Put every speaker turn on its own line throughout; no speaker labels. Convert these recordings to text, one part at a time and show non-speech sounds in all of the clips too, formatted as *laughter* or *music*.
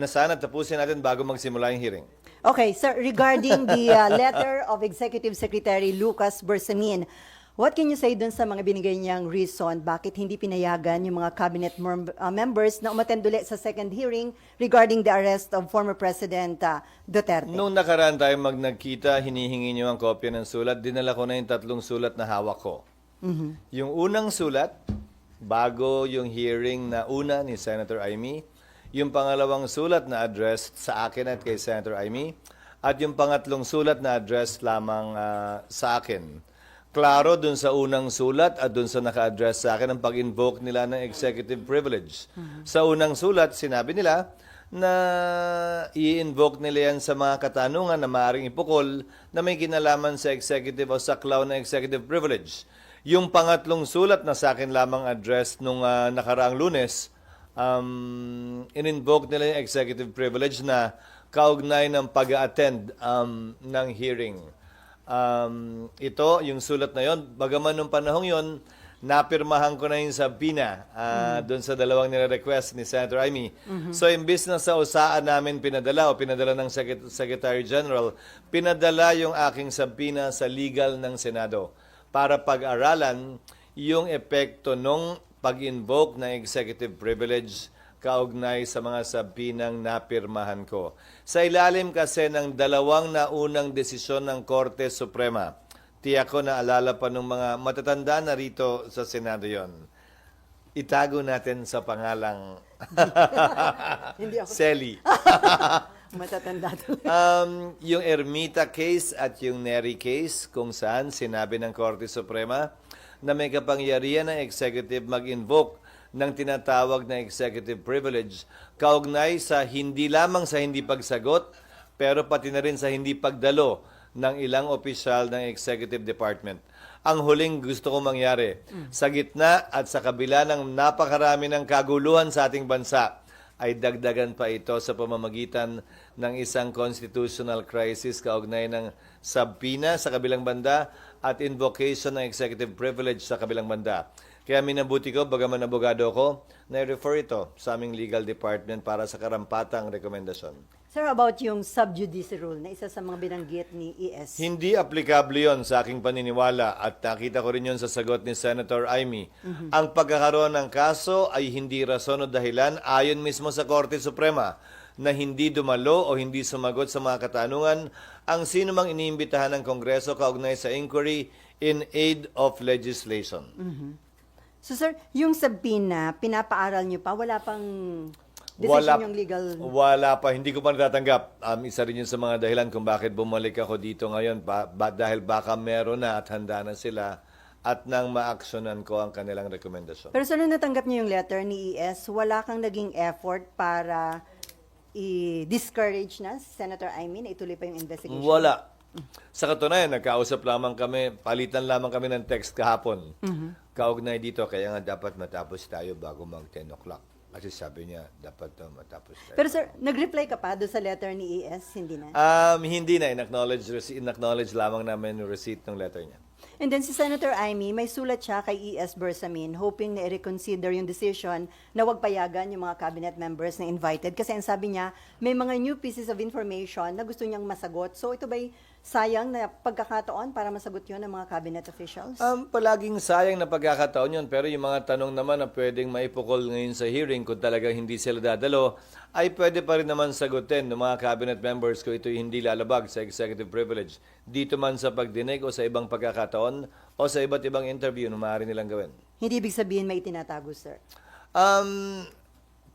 na sana tapusin natin bago magsimula yung hearing.
Okay, sir, regarding the uh, *laughs* letter of Executive Secretary Lucas Bersamin, what can you say dun sa mga binigay niyang reason bakit hindi pinayagan yung mga cabinet mem- uh, members na umattend ulit sa second hearing regarding the arrest of former President uh, Duterte?
Nung nakaraan tayo mag nagkita, hinihingi niyo ang kopya ng sulat, dinala ko na yung tatlong sulat na hawak ko. Yung unang sulat, bago yung hearing na una ni Senator Amy, yung pangalawang sulat na addressed sa akin at kay Senator Amy, at yung pangatlong sulat na addressed lamang ah, sa akin. Klaro dun sa unang sulat at dun sa naka-address sa akin ang pag-invoke nila ng executive privilege. Sa unang sulat, sinabi nila na i-invoke nila yan sa mga katanungan na maaaring ipukol na may kinalaman sa executive o sa cloud na executive privilege. Yung pangatlong sulat na sa akin lamang address nung ah, nakaraang lunes, um, in-invoke nila yung executive privilege na kaugnay ng pag-attend um, ng hearing. Um, ito, yung sulat na yon, bagaman nung panahong yon, napirmahan ko na yung sabina uh, doon sa dalawang nire-request ni Senator Amy. So, imbis na sa usaan namin pinadala o pinadala ng Secret- Secretary General, pinadala yung aking sabina sa legal ng Senado para pag-aralan yung epekto nung pag-invoke ng executive privilege kaugnay sa mga sabinang napirmahan ko. Sa ilalim kasi ng dalawang naunang desisyon ng Korte Suprema, tiyak ko na alala pa ng mga matatanda na rito sa Senado yon. Itago natin sa pangalang *laughs*
Hindi ako
Selly. *laughs*
matatanda tuloy.
Um, yung Ermita case at yung Neri case kung saan sinabi ng Korte Suprema na may kapangyarihan ng executive mag-invoke ng tinatawag na executive privilege kaugnay sa hindi lamang sa hindi pagsagot pero pati na rin sa hindi pagdalo ng ilang opisyal ng executive department. Ang huling gusto kong mangyari, sa gitna at sa kabila ng napakarami ng kaguluhan sa ating bansa, ay dagdagan pa ito sa pamamagitan ng isang constitutional crisis kaugnay ng sabpina sa kabilang banda at invocation ng executive privilege sa kabilang banda. Kaya minabuti ko, bagaman abogado ko, na-refer ito sa aming legal department para sa karampatang rekomendasyon.
Sir, about yung sub judice rule na isa sa mga binanggit ni ES.
Hindi aplikable yon sa aking paniniwala at nakita ko rin yon sa sagot ni Senator Amy. Ang pagkakaroon ng kaso ay hindi rason o dahilan ayon mismo sa Korte Suprema na hindi dumalo o hindi sumagot sa mga katanungan ang sino mang iniimbitahan ng Kongreso kaugnay sa inquiry in aid of legislation.
So sir, yung sabina, pinapaaral niyo pa, wala pang
Wala,
decision yung legal...
wala pa, hindi ko pa natatanggap. Um, isa rin yun sa mga dahilan kung bakit bumalik ako dito ngayon. Ba, ba- dahil baka meron na at handa na sila at nang maaksyonan ko ang kanilang rekomendasyon.
Pero sa nung natanggap niyo yung letter ni ES, wala kang naging effort para i-discourage na Senator na ituloy pa yung investigation?
Wala. Sa katunayan, nagkausap lamang kami, palitan lamang kami ng text kahapon. Kaugnay dito, kaya nga dapat matapos tayo bago mag 10 o'clock. Kasi sabi niya, dapat daw matapos tayo.
Pero sir, nag-reply ka pa doon sa letter ni ES? Hindi na?
Um, hindi na, in-acknowledge, rece- in-acknowledge lamang namin yung receipt ng letter niya.
And then si Senator Amy, may sulat siya kay ES Bersamin hoping na i-reconsider yung decision na wag payagan yung mga cabinet members na invited. Kasi ang sabi niya, may mga new pieces of information na gusto niyang masagot. So ito ba'y sayang na pagkakataon para masagot yun ng mga cabinet officials?
Um, palaging sayang na pagkakataon yun, pero yung mga tanong naman na pwedeng maipukol ngayon sa hearing kung talagang hindi sila dadalo, ay pwede pa rin naman sagutin ng mga cabinet members kung ito hindi lalabag sa executive privilege. Dito man sa pagdinig o sa ibang pagkakataon o sa iba't ibang interview na maaari nilang gawin.
Hindi ibig sabihin may itinatago, sir.
Um,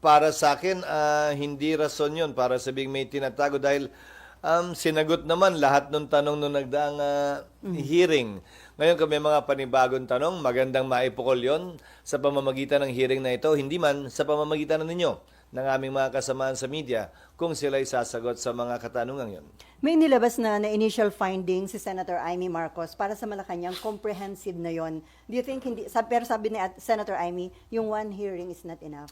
para sa akin, ah, hindi rason yun para sabing may tinatago dahil um, sinagot naman lahat ng tanong nung nagdaang ah, hearing. Ngayon may mga panibagong tanong, magandang maipukol yon sa pamamagitan ng hearing na ito, hindi man sa pamamagitan ng ninyo, ng aming mga kasamaan sa media, kung sila sasagot sa mga katanungan yon.
May nilabas na na initial finding si Senator Amy Marcos para sa Malacanang comprehensive na yon. Do you think hindi pero sabi ni At- Senator Amy, yung one hearing is not enough?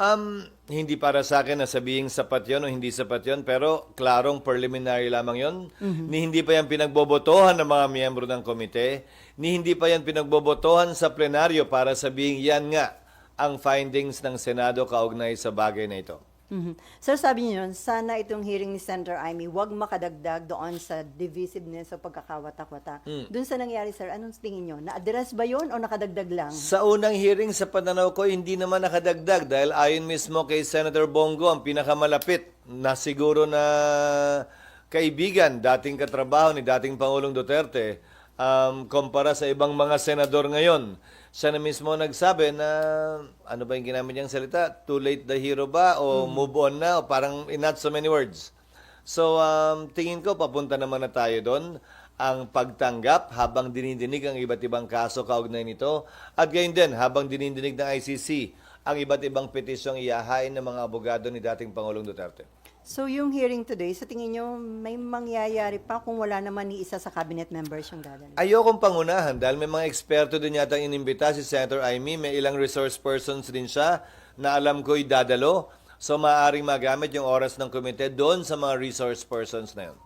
Um, hindi para sa akin na sabihing sapat yon o hindi sapat yon, pero klarong preliminary lamang yon. Ni hindi pa yan pinagbobotohan ng mga miyembro ng komite, ni hindi pa yan pinagbobotohan sa plenaryo para sabihing yan nga ang findings ng Senado kaugnay sa bagay na ito.
Mhm. Sir, sabi niyo yun, sana itong hearing ni Senator Amy, wag makadagdag doon sa divisiveness o pagkakawatak-wata. Doon sa nangyari, sir, anong tingin niyo? Na-address ba yun o nakadagdag lang?
Sa unang hearing sa pananaw ko, hindi naman nakadagdag dahil ayon mismo kay Senator Bongo, ang pinakamalapit na siguro na kaibigan, dating katrabaho ni dating Pangulong Duterte, um, kumpara sa ibang mga senador ngayon. Siya na mismo nagsabi na, ano ba yung ginamit niyang salita? Too late the hero ba? O move on na? O parang in not so many words. So, um, tingin ko, papunta naman na tayo doon ang pagtanggap habang dinidinig ang iba't ibang kaso kaugnay nito at gayon din habang dinidinig ng ICC ang iba't ibang petisyong iyahain ng mga abogado ni dating Pangulong Duterte.
So yung hearing today, sa tingin niyo, may mangyayari pa kung wala naman ni isa sa cabinet members yung dadalo?
Ayokong pangunahan dahil may mga eksperto din yata inimbita si Senator Amy. May ilang resource persons din siya na alam ko'y dadalo. So maaaring magamit yung oras ng komite doon sa mga resource persons na yun.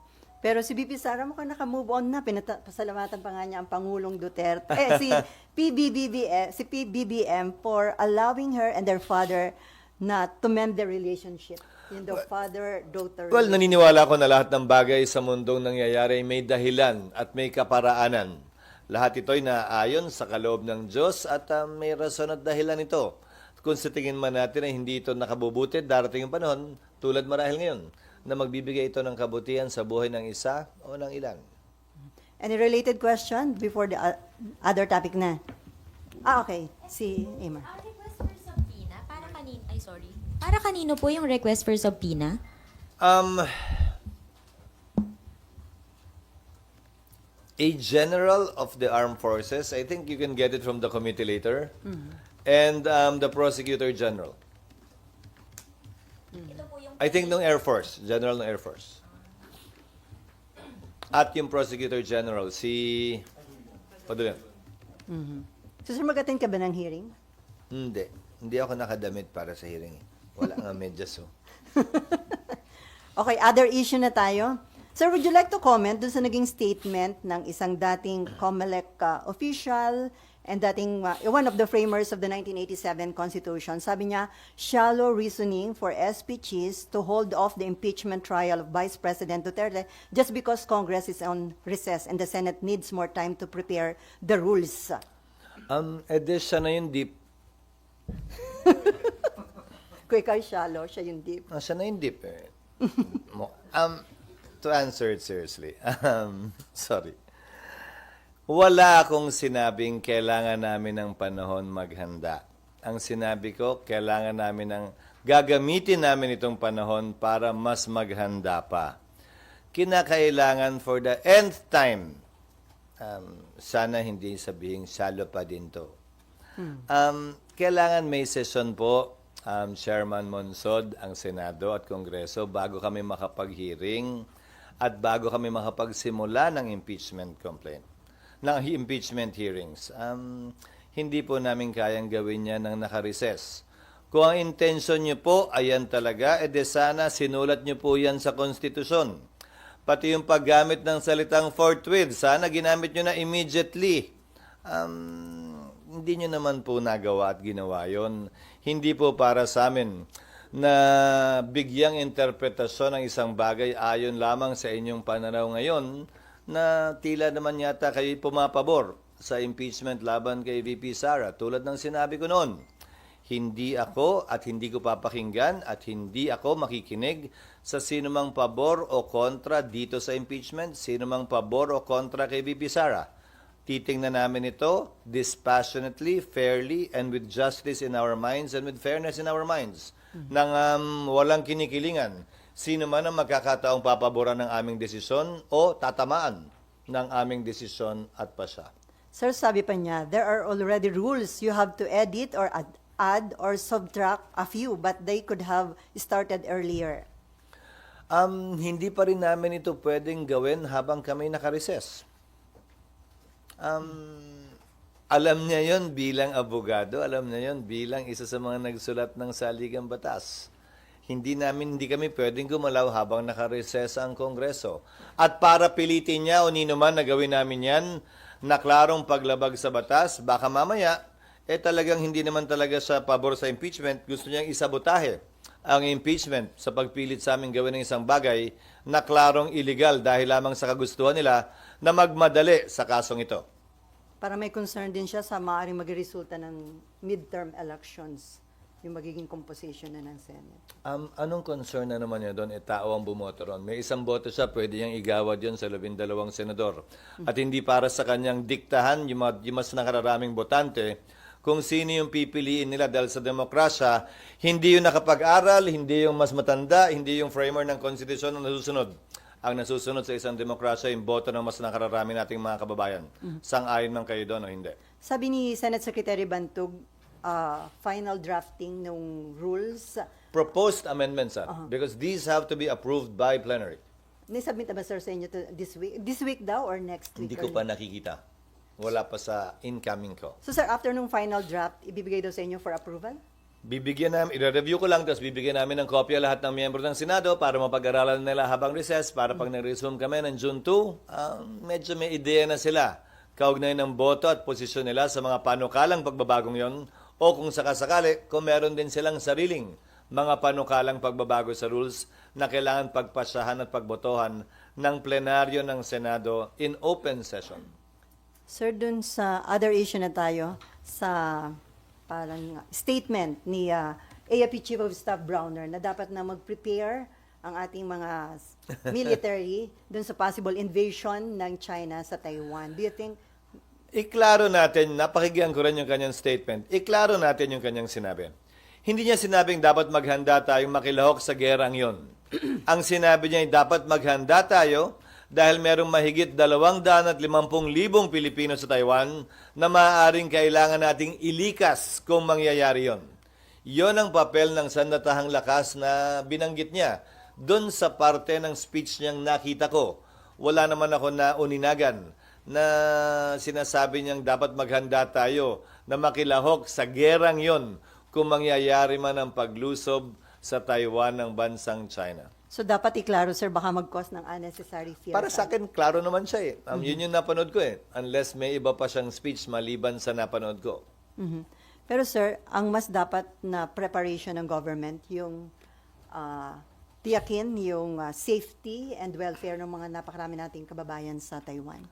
Pero si BP Sara mukhang naka-move on na. Pasalamatan pa nga niya ang Pangulong Duterte. Eh, si, *laughs* PBBM, si PBBM for allowing her and their father na to mend their relationship. Yung the father-daughter
Well, naniniwala ko na lahat ng bagay sa mundong nangyayari ay may dahilan at may kaparaanan. Lahat ito'y naayon sa kaloob ng Diyos at ah, may rason at dahilan ito. Kung sa tingin man natin ay hindi ito nakabubuti, darating yung panahon, tulad marahil ngayon, na magbibigay ito ng kabutihan sa buhay ng isa o ng ilan.
Any related question before the uh, other topic na? Ah, okay. Si Emma.
Ang request for subpoena, para kanino, ay sorry, para kanino po yung request for subpoena?
Um, a general of the armed forces, I think you can get it from the committee later, and um, the prosecutor general.
Ito po yung
I think ng Air Force, general ng Air Force. At yung prosecutor general, si... Padulan.
So, sir, mag-attend ka ba ng hearing?
Hindi. Hindi ako nakadamit para sa hearing. eh. Wala nga medyas, oh. *laughs*
Okay, other issue na tayo. Sir, would you like to comment dun sa naging statement ng isang dating COMELEC uh, official and dating uh, one of the framers of the 1987 Constitution? Sabi niya, shallow reasoning for SP Cheese to hold off the impeachment trial of Vice President Duterte just because Congress is on recess and the Senate needs more time to prepare the rules.
Um, edi siya na yung deep. *laughs*
Kung ikaw shallow, siya yung deep.
Ah, siya na yung deep eh. *laughs* Mo- um, to answer it seriously, *laughs* um, sorry. Wala akong sinabing kailangan namin ng panahon maghanda. Ang sinabi ko, kailangan namin ng gagamitin namin itong panahon para mas maghanda pa. Kinakailangan for the nth time, um, sana hindi sabihin salo pa din to. Um, kailangan may session po, um, Chairman Monsod, ang Senado at Kongreso bago kami makapag-hearing at bago kami makapagsimula ng impeachment complaint, ng impeachment hearings. Um, hindi po namin kayang gawin yan ng nakareses. Kung ang intention nyo po, ayan talaga, edi sana sinulat nyo po yan sa konstitusyon. Pati yung paggamit ng salitang forthwith, sana ginamit nyo na immediately. Um, hindi nyo naman po nagawa at ginawa yon. Hindi po para sa amin na bigyang interpretasyon ng isang bagay ayon lamang sa inyong pananaw ngayon na tila naman yata kayo pumapabor sa impeachment laban kay VP Sara. Tulad ng sinabi ko noon, hindi ako at hindi ko papakinggan at hindi ako makikinig sa sino mang pabor o kontra dito sa impeachment, sino mang pabor o kontra kay VP Sara. Titingnan namin ito dispassionately, fairly, and with justice in our minds and with fairness in our minds. Nang um, walang kinikilingan. Sino man ang magkakataong papaboran ng aming desisyon o tatamaan ng aming desisyon at pasya.
Sir, sabi pa niya, there are already rules. You have to edit or add, add or subtract a few, but they could have started earlier.
Um, hindi pa rin namin ito pwedeng gawin habang kami nakareses. Um, alam niya yon bilang abogado, alam niya yon bilang isa sa mga nagsulat ng saligang batas. Hindi namin, hindi kami pwedeng gumalaw habang nakareses ang Kongreso. At para pilitin niya o nino man na gawin namin yan, na klarong paglabag sa batas, baka mamaya, eh talagang hindi naman talaga sa pabor sa impeachment, gusto niyang isabotahe ang impeachment sa pagpilit sa amin gawin ng isang bagay na klarong illegal dahil lamang sa kagustuhan nila na magmadali sa kasong ito.
Para may concern din siya sa maaaring magresulta ng midterm elections, yung magiging composition na ng Senate.
Um, anong concern na naman niya doon? E, tao ang bumoto ron. May isang boto siya, pwede niyang igawad yun sa labindalawang senador. At hindi para sa kanyang diktahan, yung, yung mas nakararaming botante, kung sino yung pipiliin nila dahil sa demokrasya, hindi yung nakapag-aral, hindi yung mas matanda, hindi yung framer ng konstitusyon ang nasusunod. Ang nasusunod sa isang demokrasya, yung boto ng mas nakararami nating mga kababayan. Sang-ayon man kayo doon o hindi.
Sabi ni Senate Secretary Bantug, ah, final drafting ng rules,
Proposed amendments, ah, because these have to be approved by plenary.
nisubmit na ba sir sa inyo to this week? This week daw or next week?
Hindi ko
or-
pa nakikita. Wala pa sa incoming ko.
So sir, after nung final draft, ibibigay daw sa inyo for approval?
Bibigyan namin, i-review ko lang, tapos bibigyan namin ng kopya lahat ng miyembro ng Senado para mapag-aralan nila habang recess, para pag nag-resume kami ng June 2, ah, medyo may ideya na sila. Kaugnay ng boto at posisyon nila sa mga panukalang pagbabagong yon o kung sakasakali, kung meron din silang sariling mga panukalang pagbabago sa rules na kailangan pagpasyahan at pagbotohan ng plenaryo ng Senado in open session.
Sir, dun sa other issue na tayo, sa parang statement ni ah, AFP Chief of Staff Browner na dapat na mag-prepare ang ating mga *laughs* military dun sa possible invasion ng China sa Taiwan. Do you think
Iklaro natin, napakinggan ko rin yung kanyang statement, iklaro natin yung kanyang sinabi. Hindi niya sinabing dapat maghanda tayong makilahok sa gerang yon. *clears throat* Ang sinabi niya ay dapat maghanda tayo dahil merong mahigit 250,000 Pilipino sa Taiwan na maaaring kailangan nating ilikas kung mangyayari yon. Yon ang papel ng sandatahang lakas na binanggit niya. Doon sa parte ng speech niyang nakita ko, wala naman ako na uninagan na sinasabi niyang dapat maghanda tayo na makilahok sa gerang yon kung mangyayari man ang paglusob sa Taiwan ng bansang China.
So dapat iklaro sir baka mag-cause ng unnecessary fear.
Para sa akin, klaro naman siya eh. Um, Yun yung napanood ko eh. Unless may iba pa siyang speech maliban sa napanood ko.
Mhm. Pero sir, ang mas dapat na preparation ng government yung ah, tiyakin yung ah, safety and welfare ng mga napakarami nating kababayan sa Taiwan.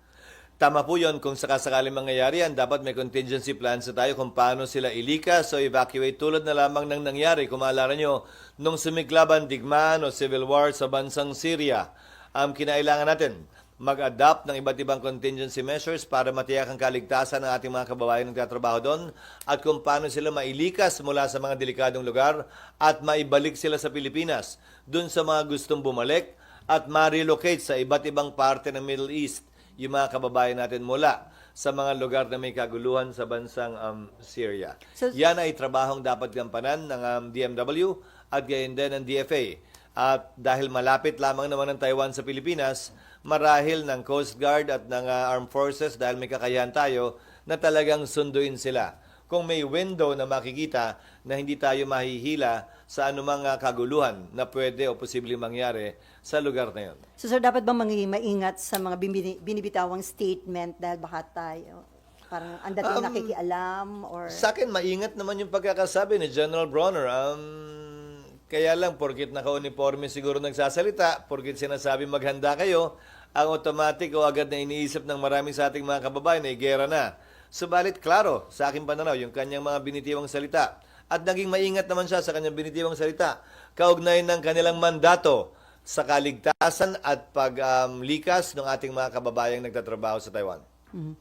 Tama po yun. Kung sakasakaling mangyayari yan, dapat may contingency plan sa tayo kung paano sila ilikas o evacuate tulad na lamang ng nangyari. Kung maalala nyo, nung sumiklaban digmaan o civil war sa bansang Syria, um, kinailangan natin mag-adapt ng iba't ibang contingency measures para matiyak ang kaligtasan ng ating mga kababayan na nagtatrabaho doon at kung paano sila mailikas mula sa mga delikadong lugar at maibalik sila sa Pilipinas doon sa mga gustong bumalik at ma-relocate sa iba't ibang parte ng Middle East yung mga kababayan natin mula sa mga lugar na may kaguluhan sa bansang um, Syria.
So-
Yan ay trabahong dapat gampanan ng um, DMW at gayon din ng DFA. At dahil malapit lamang naman ng Taiwan sa Pilipinas, marahil ng Coast Guard at ng uh, Armed Forces dahil may kakayahan tayo na talagang sunduin sila. Kung may window na makikita na hindi tayo mahihila sa anumang uh, kaguluhan na pwede o posibleng mangyari sa lugar na yun.
So sir, dapat ba maging maingat sa mga bini- binibitawang statement dahil baka tayo parang ang dating
Um,
nakikialam or
Sa akin, maingat naman yung pagkakasabi ni General Bronner. Um, kaya lang, porkit naka-uniforme siguro nagsasalita, porkit sinasabi maghanda kayo, ang automatic o agad na iniisip ng marami sa ating mga kababayan ay gera na. Subalit, klaro, sa aking pananaw, yung kanyang mga binitiwang salita. At naging maingat naman siya sa kanyang binitiwang salita. Kaugnay ng kanilang mandato sa kaligtasan at paglikas ng ating mga kababayang nagtatrabaho sa Taiwan.
Mhm.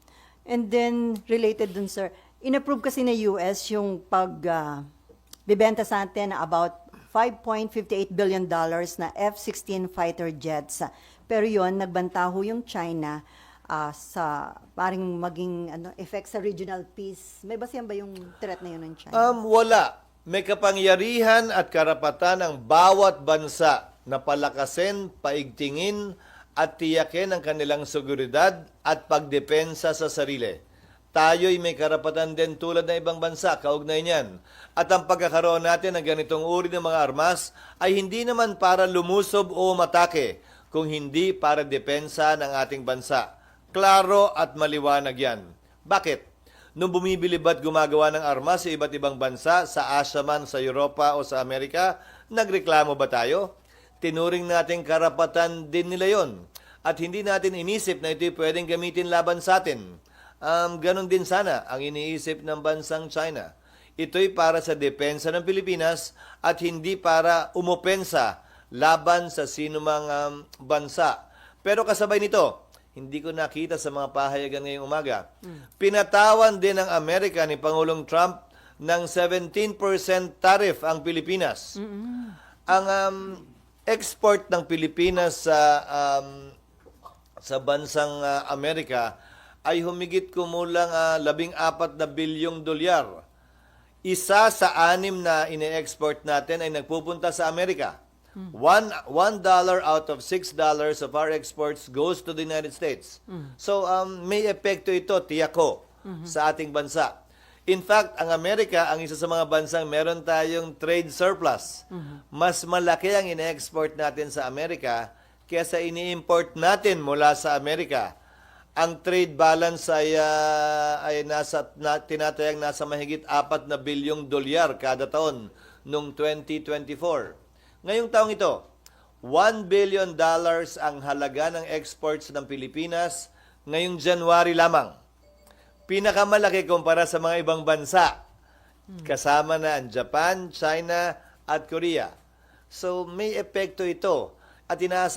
And then, related dun, sir, inapprove kasi na US yung pag bibenta sa atin about 5.58 billion dollars na F-16 fighter jets. Pero yon nagbantaho yung China ah, sa paring maging ano, effect sa regional peace. May basihan ba yung threat na yun ng China?
Um, wala. May kapangyarihan at karapatan ng bawat bansa na palakasin, paigtingin at tiyakin ang kanilang seguridad at pagdepensa sa sarili. Tayo'y may karapatan din tulad ng ibang bansa, kaugnay niyan. At ang pagkakaroon natin ng ganitong uri ng mga armas ay hindi naman para lumusob o matake, kung hindi para depensa ng ating bansa. Klaro at maliwanag yan. Bakit? Nung bumibili ba't gumagawa ng armas sa iba't ibang bansa, sa Asia man, sa Europa o sa Amerika, Nagreklamo ba tayo? Tinuring natin karapatan din nila yon. At hindi natin inisip na ito'y pwedeng gamitin laban sa atin. Um, ganon din sana ang iniisip ng bansang China. Ito'y para sa depensa ng Pilipinas at hindi para umopensa laban sa sinumang um, bansa. Pero kasabay nito, hindi ko nakita sa mga pahayagan ngayong umaga. Pinatawan din ng Amerika ni Pangulong Trump ng 17% tariff ang Pilipinas. Ang um, export ng Pilipinas sa um, sa bansang uh, Amerika ay humigit kumulang uh, labing apat na bilyong dolyar. Isa sa anim na ine-export natin ay nagpupunta sa Amerika. One, one dollar out of six dollars of our exports goes to the United States. So, um, may epekto ito, tiyak ko, sa ating bansa. In fact, ang Amerika, ang isa sa mga bansang meron tayong trade surplus. Mas malaki ang ine-export natin sa Amerika kesa ini-import natin mula sa Amerika. Ang trade balance ay, ah, ay nasa, na, tinatayang nasa mahigit apat na bilyong dolyar kada taon noong 2024. Ngayong taong ito, 1 billion dollars ang halaga ng exports ng Pilipinas ngayong January lamang. Pinakamalaki kumpara sa mga ibang bansa. Kasama na ang Japan, China, at Korea. So may epekto ito. At inaasa